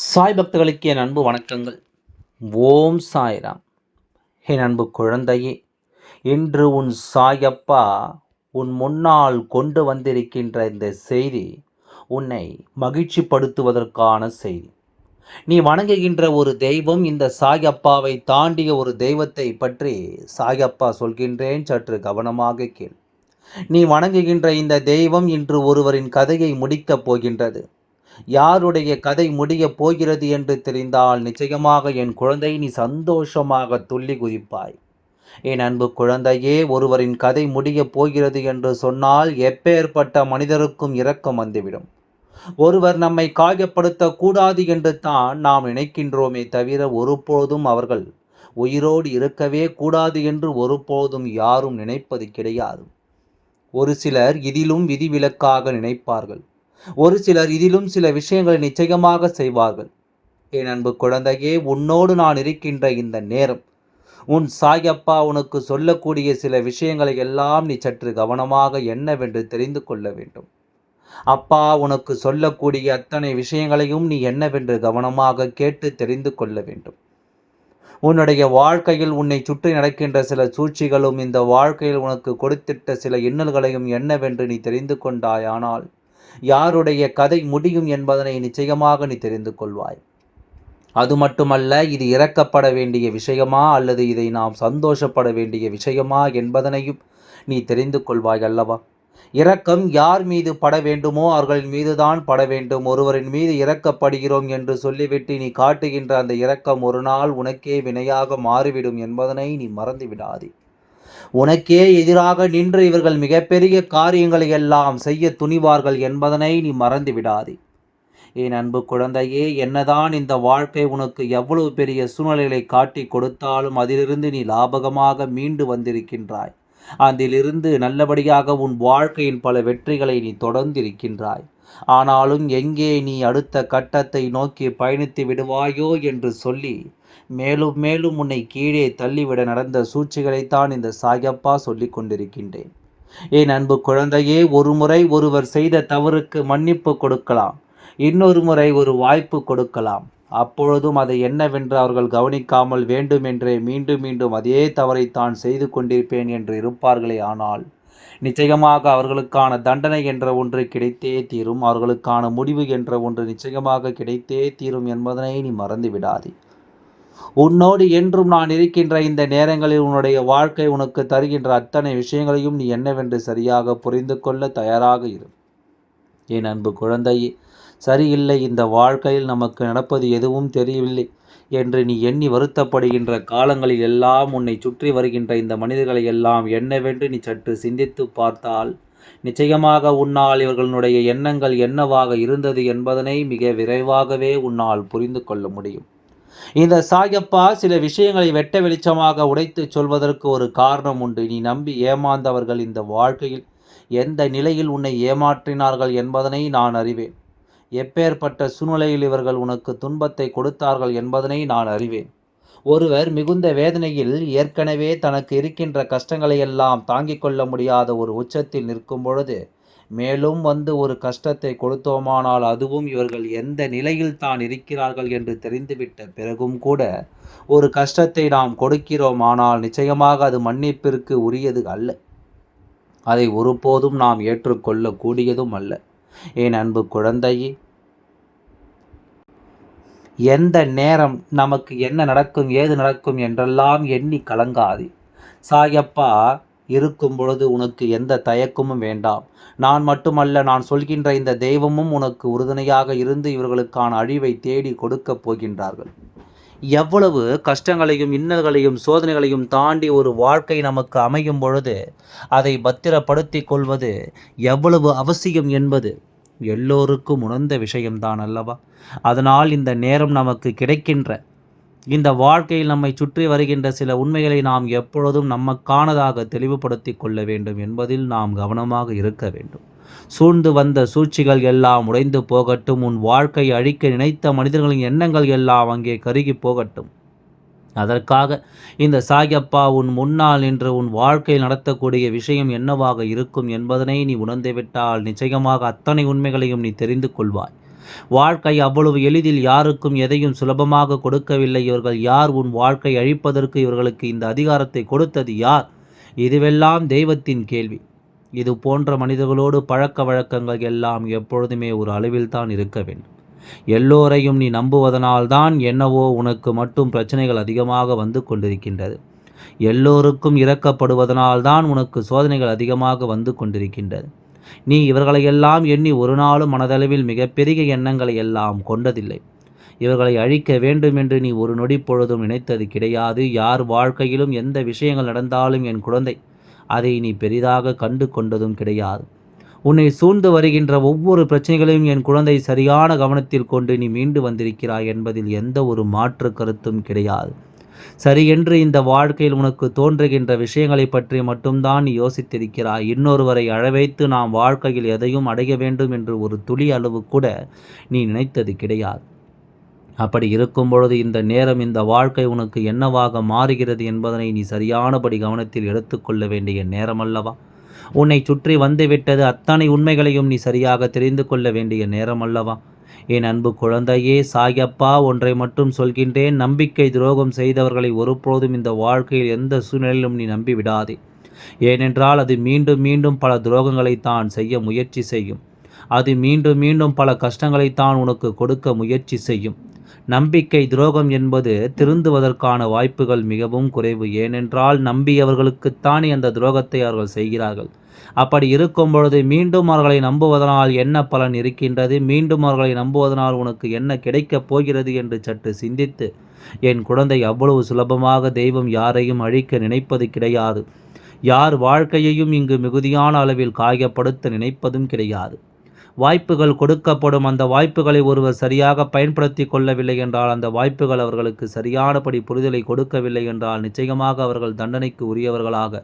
சாய் பக்தர்களுக்கு என் அன்பு வணக்கங்கள். ஓம் சாய்ராம். என் அன்பு குழந்தையே இன்று உன் சாயப்பா உன் முன்னால் கொண்டு வந்திருக்கின்ற இந்த செய்தி உன்னை மகிழ்ச்சிப்படுத்துவதற்கான செய்தி. நீ வணங்குகின்ற ஒரு தெய்வம் இந்த சாயப்பாவை தாண்டிய ஒரு தெய்வத்தை பற்றி சாயப்பா சொல்கின்றேன் சற்று கவனமாக கேள். நீ வணங்குகின்ற இந்த தெய்வம் இன்று ஒருவரின் கதையை முடிக்கப் போகின்றது. யாருடைய கதை முடியப் போகிறது என்று தெரிந்தால் நிச்சயமாக என் குழந்தை நீ சந்தோஷமாக துள்ளி குதிப்பாய். என் அன்பு குழந்தையே ஒருவரின் கதை முடியப் போகிறது என்று சொன்னால் எப்பேற்பட்ட மனிதருக்கும் இரக்கம் வந்துவிடும். ஒருவர் நம்மை காயப்படுத்தக்கூடாது என்று தான் நாம் நினைக்கின்றோமே தவிர ஒருபோதும் அவர்கள் உயிரோடு இருக்கவே கூடாது என்று ஒருபோதும் யாரும் நினைப்பது கிடையாது. ஒரு சிலர் இதிலும் விதிவிலக்காக நினைப்பார்கள். ஒரு சிலர் இதிலும் சில விஷயங்களை நிச்சயமாக செய்வார்கள். என் அன்பு குழந்தையே உன்னோடு நான் இருக்கின்ற இந்த நேரம் உன் சாயப்பா உனக்கு சொல்லக்கூடிய சில விஷயங்களை எல்லாம் நீ சற்று கவனமாக என்னவென்று தெரிந்து கொள்ள வேண்டும். அப்பா உனக்கு சொல்லக்கூடிய அத்தனை விஷயங்களையும் நீ என்னவென்று கவனமாக கேட்டு தெரிந்து கொள்ள வேண்டும். உன்னுடைய வாழ்க்கையில் உன்னை சுற்றி நடக்கின்ற சில சூழ்ச்சிகளும் இந்த வாழ்க்கையில் உனக்கு கொடுத்திட்ட சில இன்னல்களையும் என்னவென்று நீ தெரிந்து கொண்டாயானால் யாருடைய கதை முடியும் என்பதனை நிச்சயமாக நீ தெரிந்து கொள்வாய். அது மட்டுமல்ல இது இறக்கப்பட வேண்டிய விஷயமா அல்லது இதை நாம் சந்தோஷப்பட வேண்டிய விஷயமா என்பதனையும் நீ தெரிந்து கொள்வாய் அல்லவா? இரக்கம் யார் மீது பட வேண்டுமோ அவர்களின் மீதுதான் பட வேண்டும். ஒருவரின் மீது இறக்கப்படுகிறோம் என்று சொல்லிவிட்டு நீ காட்டுகின்ற அந்த இரக்கம் ஒரு நாள் உனக்கே வினையாக மாறிவிடும் என்பதனை நீ மறந்து விடாதே உனக்கே எதிராக நின்று இவர்கள் மிகப்பெரிய காரியங்களை எல்லாம் செய்ய துணிவார்கள் என்பதனை நீ மறந்து விடாதே என் அன்பு குழந்தையே என்னதான் இந்த வாழ்க்கை உனக்கு எவ்வளவு பெரிய சூழ்நிலைகளை காட்டி கொடுத்தாலும் அதிலிருந்து நீ லாபகமாக மீண்டு வந்திருக்கின்றாய். அதிலிருந்து நல்லபடியாக உன் வாழ்க்கையின் பல வெற்றிகளை நீ தொடர்ந்திருக்கின்றாய். ஆனாலும் எங்கே நீ அடுத்த கட்டத்தை நோக்கி பயணித்து விடுவாயோ என்று சொல்லி மேலும் மேலும் உன்னை கீழே தள்ளிவிட நடந்த சூழ்ச்சிகளைத்தான் இந்த சாயப்பா சொல்லிக் கொண்டிருக்கின்றேன். என் அன்பு குழந்தையே ஒரு முறை ஒருவர் செய்த தவறுக்கு மன்னிப்பு கொடுக்கலாம். இன்னொரு முறை ஒரு வாய்ப்பு கொடுக்கலாம். அப்பொழுதும் அதை என்னவென்று அவர்கள் கவனிக்காமல் வேண்டுமென்றே மீண்டும் மீண்டும் அதே தவறை தான் செய்து கொண்டிருப்பேன் என்று இருப்பார்களே ஆனால் நிச்சயமாக அவர்களுக்கான தண்டனை என்ற ஒன்று கிடைத்தே தீரும். அவர்களுக்கான முடிவு என்ற ஒன்று நிச்சயமாக கிடைத்தே தீரும் என்பதனை நீ மறந்து விடாதே உன்னோடு என்றும் நான் இருக்கின்ற இந்த நேரங்களில் உன்னுடைய வாழ்க்கை உனக்கு தருகின்ற அத்தனை விஷயங்களையும் நீ என்னவென்று சரியாக புரிந்து கொள்ள தயாராக இரு. என் அன்பு குழந்தையே சரியில்லை இந்த வாழ்க்கையில் நமக்கு நடப்பது எதுவும் தெரியவில்லை என்று நீ எண்ணி வருத்தப்படுகின்ற காலங்களில் எல்லாம் உன்னை சுற்றி வருகின்ற இந்த மனிதர்களை எல்லாம் என்னவென்று நீ சற்று சிந்தித்து பார்த்தால் நிச்சயமாக உன்னால் இவர்களுடைய எண்ணங்கள் என்னவாக இருந்தது என்பதனை மிக விரைவாகவே உன்னால் புரிந்து கொள்ள முடியும். இந்த சாயப்பா சில விஷயங்களை வெட்ட வெளிச்சமாக உடைத்து சொல்வதற்கு ஒரு காரணம் உண்டு. நீ நம்பி ஏமாந்தவர்கள் இந்த வாழ்க்கையில் எந்த நிலையில் உன்னை ஏமாற்றினார்கள் என்பதனை நான் அறிவேன். எப்பேற்பட்ட சூழ்நிலையில் இவர்கள் உனக்கு துன்பத்தை கொடுத்தார்கள் என்பதனை நான் அறிவேன். ஒருவர் மிகுந்த வேதனையில் ஏற்கனவே தனக்கு இருக்கின்ற கஷ்டங்களை எல்லாம் தாங்கிக் கொள்ள முடியாத ஒரு உச்சத்தில் நிற்கும் பொழுது மேலும் வந்து ஒரு கஷ்டத்தை கொடுத்தோமானால் அதுவும் இவர்கள் எந்த நிலையில் தான் இருக்கிறார்கள் என்று தெரிந்துவிட்ட பிறகும் கூட ஒரு கஷ்டத்தை நாம் கொடுக்கிறோம். ஆனால் நிச்சயமாக அது மன்னிப்பிற்கு உரியது அல்ல. அதை ஒருபோதும் நாம் ஏற்றுக்கொள்ளக்கூடியதும் அல்ல. என் அன்பு குழந்தையே? எந்த நேரம் நமக்கு என்ன நடக்கும் ஏது நடக்கும் என்றெல்லாம் எண்ணி கலங்காது. சாயப்பா இருக்கும் பொழுது உனக்கு எந்த தயக்கமும் வேண்டாம். நான் மட்டுமல்ல நான் சொல்கின்ற இந்த தெய்வமும் உனக்கு உறுதுணையாக இருந்து இவர்களுக்கான அழிவை தேடி கொடுக்கப் போகின்றார்கள். எவ்வளவு கஷ்டங்களையும் இன்னல்களையும் சோதனைகளையும் தாண்டி ஒரு வாழ்க்கை நமக்கு அமையும் பொழுது அதை பத்திரப்படுத்தி கொள்வது எவ்வளவு அவசியம் என்பது எல்லோருக்கும் உணர்ந்த விஷயம்தான் அல்லவா? அதனால் இந்த நேரம் நமக்கு கிடைக்கின்ற இந்த வாழ்க்கையில் நம்மை சுற்றி வருகின்ற சில உண்மைகளை நாம் எப்பொழுதும் நமக்கானதாக தெளிவுபடுத்தி கொள்ள வேண்டும் என்பதில் நாம் கவனமாக இருக்க வேண்டும். சூழ்ந்து வந்த சூழ்ச்சிகள் எல்லாம் உடைந்து போகட்டும். உன் வாழ்க்கை அழிக்க நினைத்த மனிதர்களின் எண்ணங்கள் எல்லாம் அங்கே கருகி போகட்டும். அதற்காக இந்த சாயப்பா உன் முன்னால் நின்று உன் வாழ்க்கையில் நடத்தக்கூடிய விஷயம் என்னவாக இருக்கும் என்பதனை நீ உணர்ந்துவிட்டால் நிச்சயமாக அத்தனை உண்மைகளையும் நீ தெரிந்து கொள்வாய். வாழ்க்கை அவ்வளவு எளிதில் யாருக்கும் எதையும் சுலபமாக கொடுக்கவில்லை. இவர்கள் யார்? உன் வாழ்க்கை அழிப்பதற்கு இவர்களுக்கு இந்த அதிகாரத்தை கொடுத்தது யார்? இதுவெல்லாம் தெய்வத்தின் கேள்வி. இது போன்ற மனிதர்களோடு பழக்க வழக்கங்கள் எல்லாம் எப்பொழுதுமே ஒரு அளவில் தான் இருக்க வேண்டும். எல்லோரையும் நீ நம்புவதனால்தான் என்னவோ உனக்கு மட்டும் பிரச்சனைகள் அதிகமாக வந்து கொண்டிருக்கின்றது. எல்லோருக்கும் இறக்கப்படுவதனால்தான் உனக்கு சோதனைகள் அதிகமாக வந்து கொண்டிருக்கின்றது. நீ இவர்களையெல்லாம் எண்ணி ஒரு நாளும் மனதளவில் மிகப்பெரிய எண்ணங்களை எல்லாம் கொண்டதில்லை. இவர்களை அழிக்க வேண்டும் என்று நீ ஒரு நொடி பொழுதும் நினைத்தது கிடையாது. யார் வாழ்க்கையிலும் எந்த விஷயங்கள் நடந்தாலும் என் குழந்தை அதை நீ பெரிதாக கண்டு கொண்டதும் கிடையாது. உன்னை சூழ்ந்து வருகின்ற ஒவ்வொரு பிரச்சனைகளையும் என் குழந்தை சரியான கவனத்தில் கொண்டு நீ மீண்டு வந்திருக்கிறாய் என்பதில் எந்த ஒரு மாற்று கருத்தும் கிடையாது. சரி என்று இந்த வாழ்க்கையில் உனக்கு தோன்றுகின்ற விஷயங்களை பற்றி மட்டும்தான் நீ யோசித்திருக்கிறாய். இன்னொருவரை அழவைத்து நாம் வாழ்க்கையில் எதையும் அடைய வேண்டும் என்று ஒரு துளி அளவு கூட நீ நினைத்தது கிடையாது. அப்படி இருக்கும் பொழுது இந்த நேரம் இந்த வாழ்க்கை உனக்கு என்னவாக மாறுகிறது என்பதனை நீ சரியானபடி கவனத்தில் எடுத்துக்கொள்ள வேண்டிய நேரம் அல்லவா உன்னை சுற்றி வந்துவிட்டது அத்தனை உண்மைகளையும் நீ சரியாக தெரிந்து கொள்ள வேண்டிய நேரம் அல்லவா என் அன்பு குழந்தையே சாயப்பா ஒன்றை மட்டும் சொல்கின்றேன். நம்பிக்கை துரோகம் செய்தவர்களை ஒருபோதும் இந்த வாழ்க்கையில் எந்த சூழ்நிலையிலும் நீ நம்பி விடாதே ஏனென்றால் அது மீண்டும் மீண்டும் பல துரோகங்களை தான் செய்ய முயற்சி செய்யும். அது மீண்டும் மீண்டும் பல கஷ்டங்களை தான் உனக்கு கொடுக்க முயற்சி செய்யும். நம்பிக்கை துரோகம் என்பது திருந்துவதற்கான வாய்ப்புகள் மிகவும் குறைவு. ஏனென்றால் நம்பியவர்களுக்குத்தானே அந்த துரோகத்தை அவர்கள் செய்கிறார்கள். அப்படி இருக்கும் பொழுது மீண்டும் அவர்களை நம்புவதனால் என்ன பலன் இருக்கின்றது? மீண்டும் அவர்களை நம்புவதனால் உனக்கு என்ன கிடைக்கப் போகிறது என்று சற்று சிந்தித்து என் குழந்தை அவ்வளவு சுலபமாக தெய்வம் யாரையும் அழிக்க நினைப்பது கிடையாது. யார் வாழ்க்கையையும் இங்கு மிகுதியான அளவில் காயப்படுத்த நினைப்பதும் கிடையாது. வாய்ப்புகள் கொடுக்கப்படும். அந்த வாய்ப்புகளை ஒருவர் சரியாக பயன்படுத்தி கொள்ளவில்லை என்றால் அந்த வாய்ப்புகள் அவர்களுக்கு சரியானபடி புரிதலை கொடுக்கவில்லை என்றால் நிச்சயமாக அவர்கள் தண்டனைக்கு உரியவர்களாக.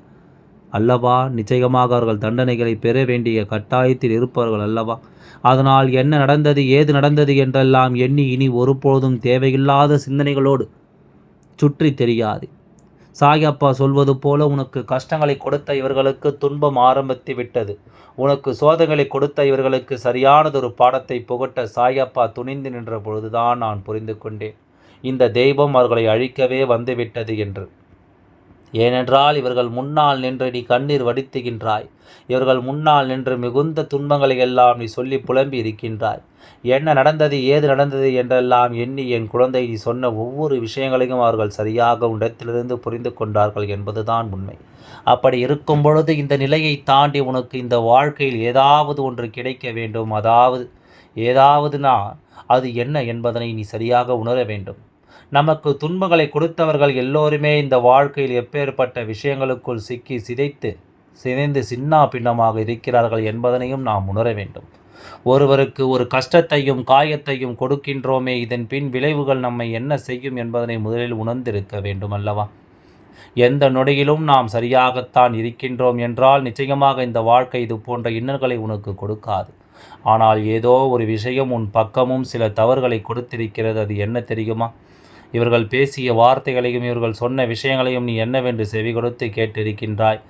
அல்லவா? நிச்சயமாக அவர்கள் தண்டனைகளை பெற வேண்டிய கட்டாயத்தில் இருப்பவர்கள் அல்லவா? அதனால் என்ன நடந்தது ஏது நடந்தது என்றெல்லாம் எண்ணி இனி ஒருபோதும் தேவையில்லாத சிந்தனைகளோடு சுற்றி தெரியாது. சாயப்பா சொல்வது போல உனக்கு கஷ்டங்களை கொடுத்த இவர்களுக்கு துன்பம் ஆரம்பித்து விட்டது. உனக்கு சோதனைகளை கொடுத்த இவர்களுக்கு சரியானதொரு பாடத்தை புகட்ட சாயப்பா துணிந்து நின்ற பொழுதுதான் நான் புரிந்து கொண்டேன். இந்த தெய்வம் அவர்களை அழிக்கவே வந்துவிட்டது என்று. ஏனென்றால் இவர்கள் முன்னால் நின்று நீ கண்ணீர் வடித்துகின்றாய். இவர்கள் முன்னால் நின்று மிகுந்த துன்பங்களை எல்லாம் நீ சொல்லி புலம்பி இருக்கின்றாய். என்ன நடந்தது ஏது நடந்தது என்றெல்லாம் எண்ணி என் குழந்தை நீ சொன்ன ஒவ்வொரு விஷயங்களையும் அவர்கள் சரியாக உன்னிடத்திலிருந்து புரிந்து கொண்டார்கள் என்பதுதான் உண்மை. அப்படி இருக்கும் பொழுது இந்த நிலையை தாண்டி உனக்கு இந்த வாழ்க்கையில் ஏதாவது ஒன்று கிடைக்க வேண்டும். அதாவது ஏதாவதுனா அது என்ன என்பதனை நீ சரியாக உணர வேண்டும். நமக்கு துன்பங்களை கொடுத்தவர்கள் எல்லோருமே இந்த வாழ்க்கையில் எப்பேற்பட்ட விஷயங்களுக்குள் சிக்கி சிதைத்து சிதைந்து சின்னா பின்னமாக இருக்கிறார்கள் என்பதனையும் நாம் உணர வேண்டும். ஒருவருக்கு ஒரு கஷ்டத்தையும் காயத்தையும் கொடுக்கின்றோமே இதன் பின் விளைவுகள் நம்மை என்ன செய்யும் என்பதனை முதலில் உணர்ந்திருக்க வேண்டும் அல்லவா எந்த நொடியிலும் நாம் சரியாகத்தான் இருக்கின்றோம் என்றால் நிச்சயமாக இந்த வாழ்க்கை இது போன்ற இன்னல்களை உனக்கு கொடுக்காது. ஆனால் ஏதோ ஒரு விஷயம் உன் பக்கமும் சில தவறுகளை கொடுத்திருக்கிறது அது என்ன தெரியுமா? இவர்கள் பேசிய வார்த்தைகளையும் இவர்கள் சொன்ன விஷயங்களையும் நீ என்னவென்று செவி கொடுத்து கேட்டிருக்கின்றாய்.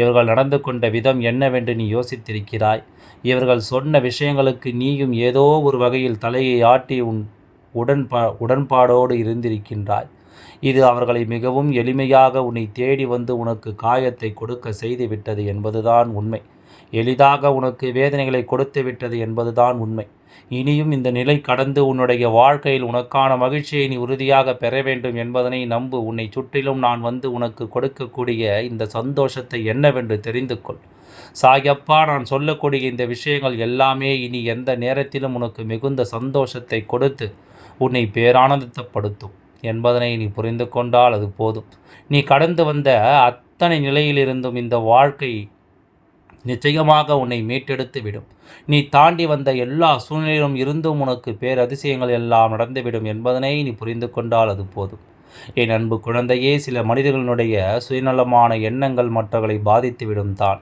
இவர்கள் நடந்து கொண்ட விதம் என்னவென்று நீ யோசித்திருக்கிறாய். இவர்கள் சொன்ன விஷயங்களுக்கு நீயும் ஏதோ ஒரு வகையில் தலையை ஆட்டி உன் உடன்பா உடன்பாடோடு இருந்திருக்கின்றாய். இது அவர்களை மிகவும் எளிமையாக உன்னை தேடி வந்து உனக்கு காயத்தை கொடுக்க செய்து விட்டது என்பதுதான் உண்மை. எளிதாக உனக்கு வேதனைகளை கொடுத்து விட்டது என்பதுதான் உண்மை. இனியும் இந்த நிலை கடந்து உன்னுடைய வாழ்க்கையில் உனக்கான மகிழ்ச்சியை நீ உறுதியாக பெற வேண்டும் என்பதனை நம்பு. உன்னை சுற்றிலும் நான் வந்து உனக்கு கொடுக்கக்கூடிய இந்த சந்தோஷத்தை என்னவென்று தெரிந்து கொள். சாயப்பா நான் சொல்லக்கூடிய இந்த விஷயங்கள் எல்லாமே இனி எந்த நேரத்திலும் உனக்கு மிகுந்த சந்தோஷத்தை கொடுத்து உன்னை பேரானந்தப்படுத்தும் என்பதனை நீ புரிந்து கொண்டால் அது போதும். நீ கடந்து வந்த அத்தனை நிலையிலிருந்தும் இந்த வாழ்க்கை நிச்சயமாக உன்னை மீட்டெடுத்து விடும் நீ தாண்டி வந்த எல்லா சூழ்நிலையிலும் இருந்தும் உனக்கு பேரதிசயங்கள் எல்லாம் நடந்துவிடும் என்பதனை நீ புரிந்து கொண்டால் அது போதும். என் அன்பு குழந்தையே சில மனிதர்களுடைய சுயநலமான எண்ணங்கள் மற்றவர்களை பாதித்துவிடும் தான்.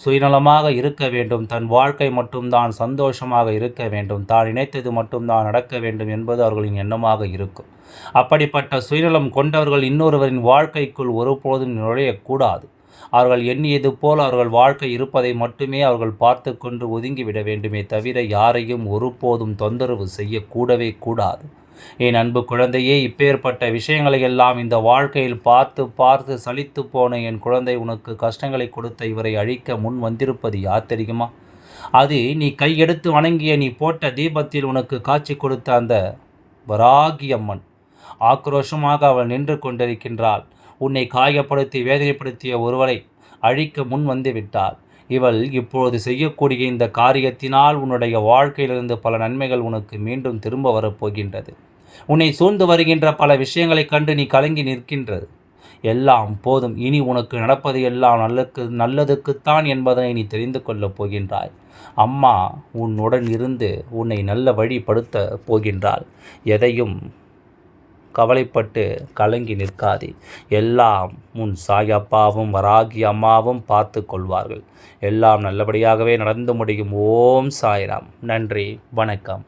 சுயநலமாக இருக்க வேண்டும் தன் வாழ்க்கை மட்டும்தான் சந்தோஷமாக இருக்க வேண்டும் தான் நினைத்தது மட்டும்தான் நடக்க வேண்டும் என்பது அவர்களின் எண்ணமாக இருக்கும். அப்படிப்பட்ட சுயநலம் கொண்டவர்கள் இன்னொருவரின் வாழ்க்கைக்குள் ஒருபோதும் நுழையக்கூடாது. அவர்கள் எண்ணியது போல் அவர்கள் வாழ்க்கை இருப்பதை மட்டுமே அவர்கள் பார்த்து கொண்டு ஒதுங்கிவிட வேண்டுமே தவிர யாரையும் ஒருபோதும் தொந்தரவு செய்யக்கூடவே கூடாது. என் அன்பு குழந்தையே இப்பேற்பட்ட விஷயங்களை எல்லாம் இந்த வாழ்க்கையில் பார்த்து பார்த்து சலித்து போன என் குழந்தை உனக்கு கஷ்டங்களை கொடுத்த இவரை அழிக்க முன் வந்திருப்பது யார் தெரியுமா? அது நீ கையெடுத்து வணங்கிய நீ போட்ட தீபத்தில் உனக்கு காட்சி கொடுத்த அந்த வராகி அம்மன் ஆக்ரோஷமாக அவள் நின்று கொண்டிருக்கின்றாள். உன்னை காயப்படுத்தி வேதனைப்படுத்திய ஒருவரை அழிக்க முன் வந்து விட்டாள் இவள் இப்பொழுது செய்யக்கூடிய இந்த காரியத்தினால் உன்னுடைய வாழ்க்கையிலிருந்து பல நன்மைகள் உனக்கு மீண்டும் திரும்ப வரப்போகின்றது உன்னை சூழ்ந்து வருகின்ற பல விஷயங்களைக் கண்டு நீ கலங்கி நிற்கின்றது. எல்லாம் போதும். இனி உனக்கு நடப்பது எல்லாம் நல்லக்கு நல்லதுக்குத்தான் என்பதனை நீ தெரிந்து கொள்ளப் போகின்றாய். அம்மா உன்னுடன் இருந்து உன்னை நல்ல வழிப்படுத்த போகின்றாள். எதையும் கவலைப்பட்டு கலங்கி நிற்காதே. எல்லாம் உன் சாயப்பாவும் வராகி அம்மாவும் பார்த்து கொள்வார்கள். எல்லாம் நல்லபடியாகவே நடந்து முடியும். ஓம் சாய்ராம். நன்றி. வணக்கம்.